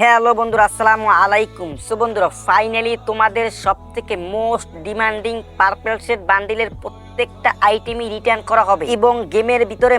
Hello বন্ধুরা, আসসালামু আলাইকুম। সো বন্ধুরা ফাইনালি তোমাদের সব থেকে মোস্ট ডিমান্ডিং পার্পেল সেট বান্ডিলের প্রত্যেকটা আইটেমই রিটার্ন করা হবে এবং গেমের ভিতরে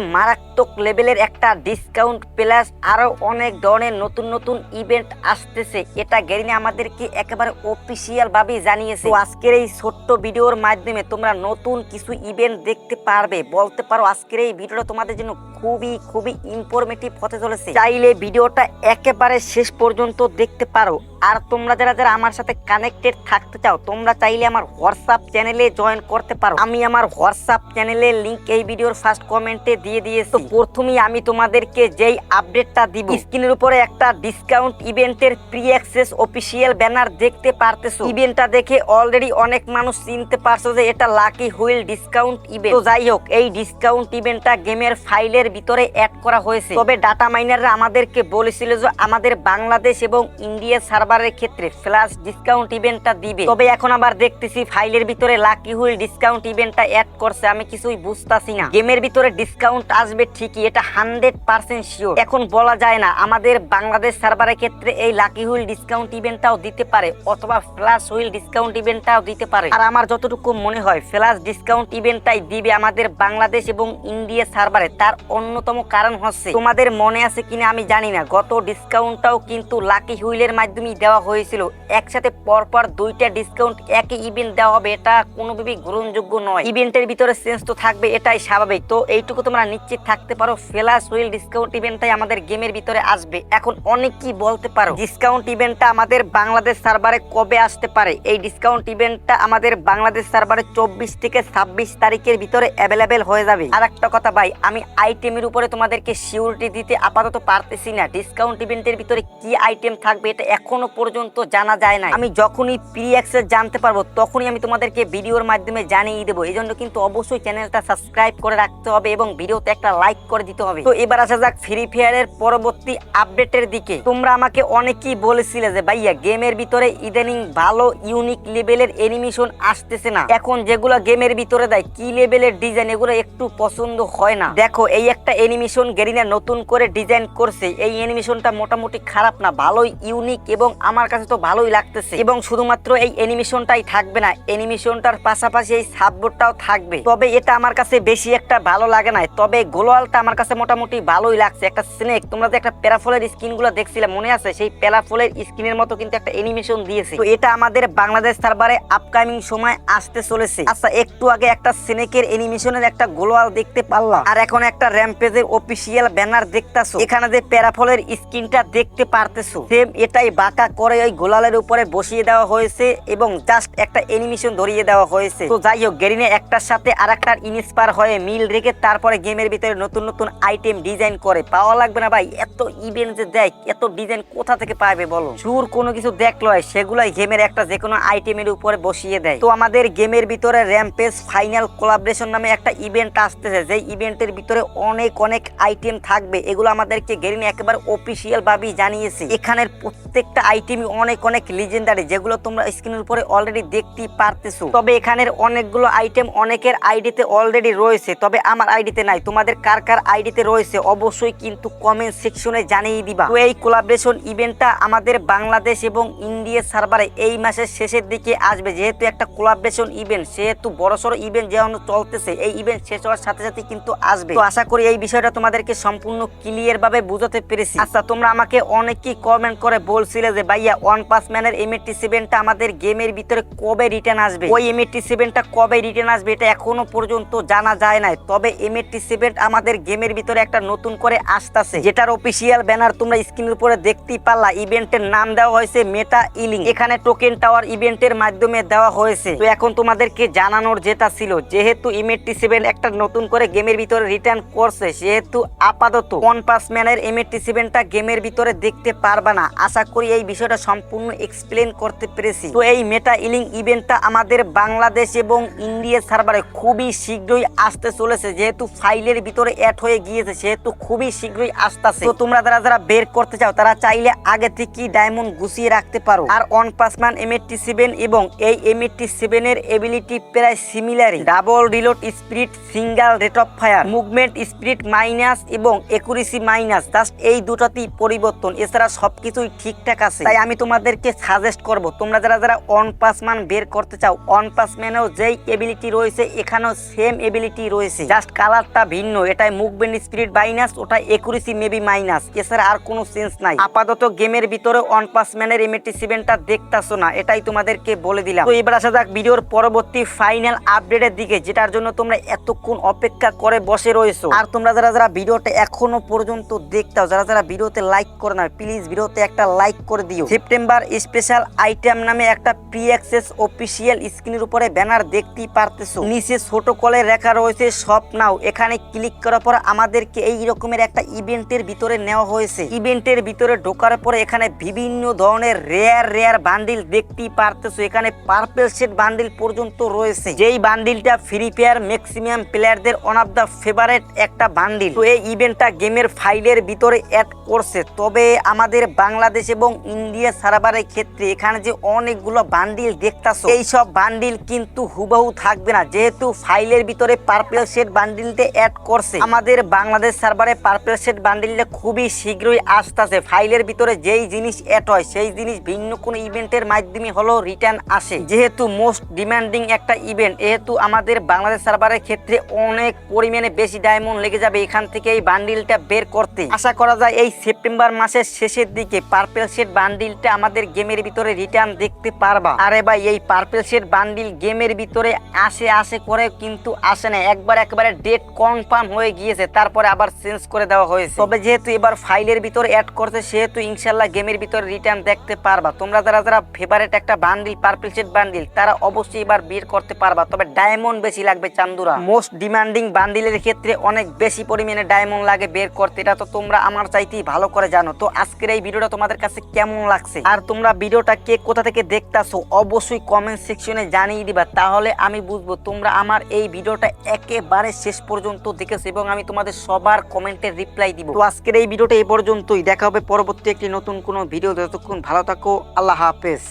মারাত্মক লেভেলের একটা ডিসকাউন্ট প্লাস আরও অনেক ধরনের নতুন নতুন ইভেন্ট আসতেছে। এটা গেরিনে আমাদেরকে একেবারে অফিসিয়াল ভাবে জানিয়েছে। আজকের এই ছোট্ট ভিডিওর মাধ্যমে তোমরা নতুন কিছু ইভেন্ট দেখতে পারবে। বলতে পারো আজকের এই ভিডিওটা তোমাদের জন্য খুবই খুবই ইনফরমেটিভ হতে চলেছে। চাইলে ভিডিওটা একেবারে শেষ পর্যন্ত দেখতে পারো। আর তোমরা যারা যারা আমার সাথে কানেক্টেড থাকতে চাও, তোমরা চাইলে আমার হোয়াটসঅ্যাপ চ্যানেলে জয়েন করতে পারো। আমি আমার হোয়াটসঅ্যাপ চ্যানেলের লিঙ্ক এই ভিডিওর ফার্স্ট কমেন্টে দিয়ে দিয়েছি। প্রথমেই আমি তোমাদেরকে যেই আপডেটটা দিব। স্ক্রিনের উপরে একটা ডিসকাউন্ট ইভেন্টের প্রি অ্যাক্সেস অফিসিয়াল ব্যানার দেখতে পারতেছো। ইভেন্টটা দেখে অলরেডি অনেক মানুষ চিনতে পারছ যে এটা লাকি হুইল ডিসকাউন্ট ইভেন্ট তো যাই হোক এই ডিসকাউন্ট ইভেন্টটা গেমের ফাইলের ভিতরে অ্যাড করা হয়েছে। তবে ডাটা মাইনাররা আমাদেরকে বলেছিল যে আমাদের বাংলাদেশ এবং ইন্ডিয়া সার্ভারের ক্ষেত্রে ফ্ল্যাশ ডিসকাউন্ট ইভেন্টটা দিবে। তবে এখন আবার দেখতেছি ফাইলের ভিতরে লাকি হুইল ডিসকাউন্ট ইভেন্টটা অ্যাড করছে। আমি কিছুই বুঝতাছি না। গেমের ভিতরে ডিসকাউন্ট আসবে ঠিকই, এটা হান্ড্রেড পার্সেন্ট শিওর এখন বলা যায় না, আমাদের বাংলাদেশ সার্ভারের ক্ষেত্রে এই লাকি হুইল ডিসকাউন্ট ইভেন্টটাও দিতে পারে, অথবা ফ্ল্যাশ হুইল ডিসকাউন্ট ইভেন্টটাও দিতে পারে। আর আমার যতটুকু মনে হয় ফ্ল্যাশ ডিসকাউন্ট ইভেন্টটাই দিবে আমাদের বাংলাদেশ এবং ইন্ডিয়া সার্ভারে। তার অন্যতম কারণ হচ্ছে, তোমাদের মনে আছে কিনা আমি জানি না। গত ডিসকাউন্টটাও কিন্তু লাকি হুইলের মাধ্যমেই দেওয়া হয়েছিল। একসাথে পরপর দুইটা ডিসকাউন্ট একই ইভেন্ট দেওয়া হবে, এটা কোনোভাবেই গ্রহণযোগ্য নয়। ইভেন্টের ভিতরে সেন্স তো থাকবে, এটাই স্বাভাবিক। তো এইটুকু তোমরা নিশ্চিত থাকতে পারো ফ্ল্যাশ হুইল ডিসকাউন্ট ইভেন্টটাই আমাদের গেমের ভিতরে আসবে। এখন অনেক কি বলতে পারো ডিসকাউন্ট ইভেন্টটা আমাদের বাংলাদেশ সার্ভারে কবে আসতে পারে? এই ডিসকাউন্ট ইভেন্টটা আমাদের বাংলাদেশ সার্ভারে চব্বিশ থেকে ছাব্বিশ তারিখের ভিতরে অ্যাভেলেবেল হয়ে যাবে। আর একটা কথা ভাই, আমি আইটেমের উপরে তোমাদেরকে সিউরিটি দিতে আপাতত পারতেছি না। ডিসকাউন্ট ইভেন্টের ভিতরে কি আইটেম থাকবে এটা এখনও পর্যন্ত জানা যায় না আমি যখনই প্রি অ্যাক্সেস জানতে পারব, তখনই আমি তোমাদেরকে ভিডিওর মাধ্যমে জানিয়ে দেবো। এই জন্য কিন্তু অবশ্যই চ্যানেলটা সাবস্ক্রাইব করে রাখতে হবে এবং ভিডিওতে একটা লাইক করে দিতে হবে। তো এবার আসা যাক ফ্রি ফায়ারের পরবর্তী আপডেটের দিকে। তোমরা আমাকে অনেকেই বলেছিলে যে, ভাইয়া গেমের ভিতরে ইদানিং ভালো ইউনিক লেভেলের এনিমেশন আসতেছে না। এখন যেগুলো গেমের ভিতরে দেয়, কি লেভেলের ডিজাইন এগুলো একটু পছন্দ হয় না। দেখো, এই একটা এনিমেশন গেরিনা নতুন করে ডিজাইন করছে। এই এনিমেশনটা মোটামুটি খারাপ না, ভালোই ইউনিক এবং আমার কাছে তো ভালোই লাগতেছে। এবং শুধুমাত্র এই এনিমেশনটাই থাকবে না এনিমেশনটার পাশাপাশি এই সাববোর্ডটাও থাকবে। তবে এটা আমার কাছে বেশি একটা ভালো লাগে না তবে গোলোয়ালটা আমার কাছে মোটামুটি ভালোই লাগছে। একটা স্নেক তোমরা যে একটা প্যারাফলের স্কিনগুলো দেখছিলে, মনে আছে? সেই প্যারাফলের স্কিনের মতো কিন্তু একটা এনিমেশন দিয়েছে। তো এটা আমাদের বাংলাদেশ সার্ভারে আপকামিং সময় আসতে চলেছে। আচ্ছা একটু আগে একটা স্নেকের এনিমেশনের একটা গোলোয়াল দেখতে পারলাম। আর এখন একটা র্যাম্পেজের অফিসিয়াল ব্যানার দেখতাছো। এখানে যে প্যারাফলের স্কিনটা দেখতে পারতেছো সেম এটাই বাঁকা করে ওই গোলালের উপরে বসিয়ে দেওয়া হয়েছে এবং জাস্ট একটা এনিমেশন ধরিয়ে দেওয়া হয়েছে। তো যাই হোক, গেরিনে একটার সাথে আর একটার ইন্সপায়ার হয়ে মিল রেখে তারপরে গেমের ভিতরে নতুন নতুন আইটেম ডিজাইন করে। পাওয়া লাগবে না ভাই, এত ইভেন্ট যে দেয় এত ডিজাইন কোথা থেকে পাবে বলো? সুর কোনো কিছু দেখল, সেগুলাই গেমের একটা যে কোনো আইটেমের উপরে বসিয়ে দেয়। তো আমাদের গেমের ভিতরে র্যাম্পেজ ফাইনাল কোলাবরেশন নামে একটা ইভেন্ট আসতেছে। যে ইভেন্টের ভিতরে অনেক অনেক আইটেম থাকবে। এগুলো আমাদেরকে গেরিনে একেবারে অফিসিয়াল ভাবেই জানিয়েছে। এখানের প্রত্যেকটা আইটেমই অনেক অনেক লিজেন্ডারি যেগুলো তোমরা স্ক্রিনের উপরে অলরেডি দেখতেই পারতেছো। তবে এখানের অনেকগুলো আইটেম অনেকের আইডিতে অলরেডি রয়েছে। তবে আমার আইডিতে নাই। তোমাদের কার কার কার আইডিতে রয়েছে, অবশ্যই কিন্তু কমেন্ট সেকশনে জানিয়ে দিবা। তো এই কোলাবরেশন ইভেন্টটা আমাদের বাংলাদেশ এবং ইন্ডিয়া সার্ভারে এই মাসের শেষের দিকে আসবে। যেহেতু একটা কোলাবরেশন ইভেন্ট সেহেতু বড়সড় ইভেন্ট যেমন চলতেছে, এই ইভেন্ট শেষ হওয়ার সাথে সাথে কিন্তু আসবে। তো আশা করি এই বিষয়টা তোমাদেরকে সম্পূর্ণ ক্লিয়ার ভাবে বুঝাতে পেরেছি। আচ্ছা তোমরা আমাকে অনেকেই কমেন্ট করে বলছিলে যে, ভাইয়া ওয়ান পাস ম্যানের এমএটি সেভেনটা আমাদের গেমের ভিতরে কবে রিটার্ন আসবে? ওই এমএটি সেভেনটা কবে রিটার্ন আসবে, এটা এখনও পর্যন্ত জানা যায় নাই। তবে এমএটি সেভেন আমাদের গেমের ভিতরে একটা নতুন করে আসতেছে, যেটার অফিসিয়াল ব্যানার তোমরা স্ক্রিনের উপরে দেখতেই পারলা। ইভেন্টের নাম দেওয়া হয়েছে মেটা ইলিং এখানে টোকেন টাওয়ার ইভেন্টের মাধ্যমে দেওয়া হয়েছে। তো এখন তোমাদেরকে জানানোর যেটা ছিল, যেহেতু এমএটি সেভেন একটা নতুন করে গেমের ভিতরে রিটার্ন করছে, সেহেতু আপাতত ওয়ান পাস ম্যানের এমএটি সেভেনটা গেমের ভিতরে দেখতে পারবা না। আশা করি এই বিষয়টা সম্পূর্ণ এক্সপ্লেন করতে পেরেছি। তো এই মেটা ইলিং ইভেন্টটা আমাদের বাংলাদেশ এবং ইন্ডিয়া সার্ভারে খুবই শীঘ্রই আসতে চলেছে, যেহেতু ফাইলের ভিতরে অ্যাড হয়ে গিয়েছে সেহেতু খুবই শীঘ্রই আসতেছে। তো তোমরা যারা যারা বের করতে চাও, তারা চাইলে আগে থেকে ডায়মন্ড গুছিয়ে রাখতে পারো। আর one pass man M eighty seven এবং এই এম সেভেন এর এবিলিটি প্রায় সিমিলারই double reload speed single rate of fire movement speed minus এবং একুরেসি মাইনাস জাস্ট এই দুটাতেই পরিবর্তন। এছাড়া সবকিছুই ঠিকঠাক আছে। তাই আমি তোমাদেরকে সাজেস্ট করব, তোমরা যারা যারা অন পাস মান বের করতে চাও অন পাস ম্যানেও যেই এবিলিটি রয়েছে, এখানেও সেম এবিলিটি রয়েছে। জাস্ট কালারটা ভিন্ন এটাই মুভমেন্ট স্পিড মাইনাস ওটা একুরেসি মেবি মাইনাস। এছাড়া আর কোনো সেন্স নাই। আপাতত গেমের ভিতরে অন পাস ম্যানের এমএটি সেভেনটা দেখতাছো না, এটাই তোমাদেরকে বলে দিলাম। তো এবার আসা যাক ভিডিওর পরবর্তী ফাইনাল আপডেটের দিকে, যেটার জন্য তোমরা এতক্ষণ অপেক্ষা করে বসে রয়েছো। আর তোমরা যারা যারা ভিডিওটা এখনও পর্যন্ত দেখতাও, যারা যারা ভিডিওতে লাইক করে না, প্লিজ ভিডিওতে একটা লাইক করে দিও। সেপ্টেম্বর স্পেশাল আইটেম নামে একটা প্রি অ্যাক্সেস অফিসিয়াল স্ক্রিনের উপরে ব্যানার দেখতেই পারতেছো। নিচে ছোট কলে লেখা রয়েছে সব নাও এখানে ক্লিক করার পর আমাদেরকে এই রকমের একটা ইভেন্টের ভিতরে নেওয়া হয়েছে। ইভেন্টের ভিতরে ঢোকার পরে এখানে বিভিন্ন ধরনের রেয়ার রেয়ার বান্ডিল দেখতেই পারতেছো। এখানে পার্পেল সেট বান্ডিল পর্যন্ত রয়েছে। যেই বান্ডিলটা ফ্রি ফায়ার ম্যাক্সিমাম প্লেয়ারদের ওয়ান অফ দ্য ফেভারেট একটা বান্ডিল তো এই ইভেন্টটা গেমের ফাইলের ভিতরে অ্যাড করছে। তবে আমাদের বাংলাদেশ এবং ইন্ডিয়া সার্ভারের ক্ষেত্রে এখানে যে অনেকগুলো বান্ডিল দেখতাছো এই সব বান্ডিল কিন্তু হুবহু থাকবে না। যেহেতু ফাইলের ভিতরে পার্পেল সেট বান্ডিলতে অ্যাড করছে। আমাদের বাংলাদেশ সার্ভারে পার্পেল সেট বান্ডিলটা খুবই শীঘ্রই আসতেছে। ফাইলের ভিতরে যেই জিনিস অ্যাড হয়, সেই জিনিস ভিন্ন কোনো ইভেন্টের মাধ্যমে হলো রিটার্ন আসে। যেহেতু মোস্ট ডিমান্ডিং একটা ইভেন্ট যেহেতু আমাদের বাংলাদেশ সার্ভারের ক্ষেত্রে অনেক পরিমাণে বেশি ডায়মন্ড লেগে যাবে এখান থেকে এই বান্ডিলটা বের করতে। আশা করা যায় এই সেপ্টেম্বর মাসের শেষের দিকে পার্পেল সেট বান্ডিলটা আমাদের গেমের ভিতরে রিটার্ন দেখতে পারবা। আরে ভাই, এই পার্পেল সেট বান্ডিল গেমের ভিতরে আসে আসে করে কিন্তু আসে না। একবার একবারে ডেট কনফার্ম হয়ে গিয়েছে, তারপরে আবার চেঞ্জ করে দেওয়া হয়েছে। তবে যেহেতু এবার ফাইলের ভিতরে অ্যাড করছে, সেহেতু ইনশাল্লাহ গেমের ভিতরে রিটার্ন দেখতে পারবা। তোমরা যারা যারা ফেভারেট একটা বান্ডিল পার্পেল সেট বান্ডিল তারা অবশ্যই এবার বের করতে পারবা। তবে ডায়মন্ড বেশি লাগবে চান্দুরা। মোস্ট ডিমান্ডিং বান্ডিলের ক্ষেত্রে অনেক বেশি পরিমাণে ডায়মন্ড লাগে বের করতে। এটা তো তোমরা আমার চাইতেই ভালো করে জানো। তো আজকের এই ভিডিওটা তোমাদের কাছে কেমন লাগছে? আর তোমরা ভিডিওটা কে কোথা থেকে দেখতাছো, অবশ্যই কমেন্ট সেকশনে জানিয়ে দিবা। তাহলে আমি বুঝব, তোমরা আমার এই ভিডিওটা একেবারে শেষ পর্যন্ত দেখেছ এবং আমি তোমাদের সবার কমেন্টের রিপ্লাই দিব। তো আজকের এই ভিডিওটা এই পর্যন্তই। দেখা হবে পরবর্তী একটি নতুন কোনো ভিডিও যতক্ষণ ভালো থাকো। আল্লাহ হাফেজ।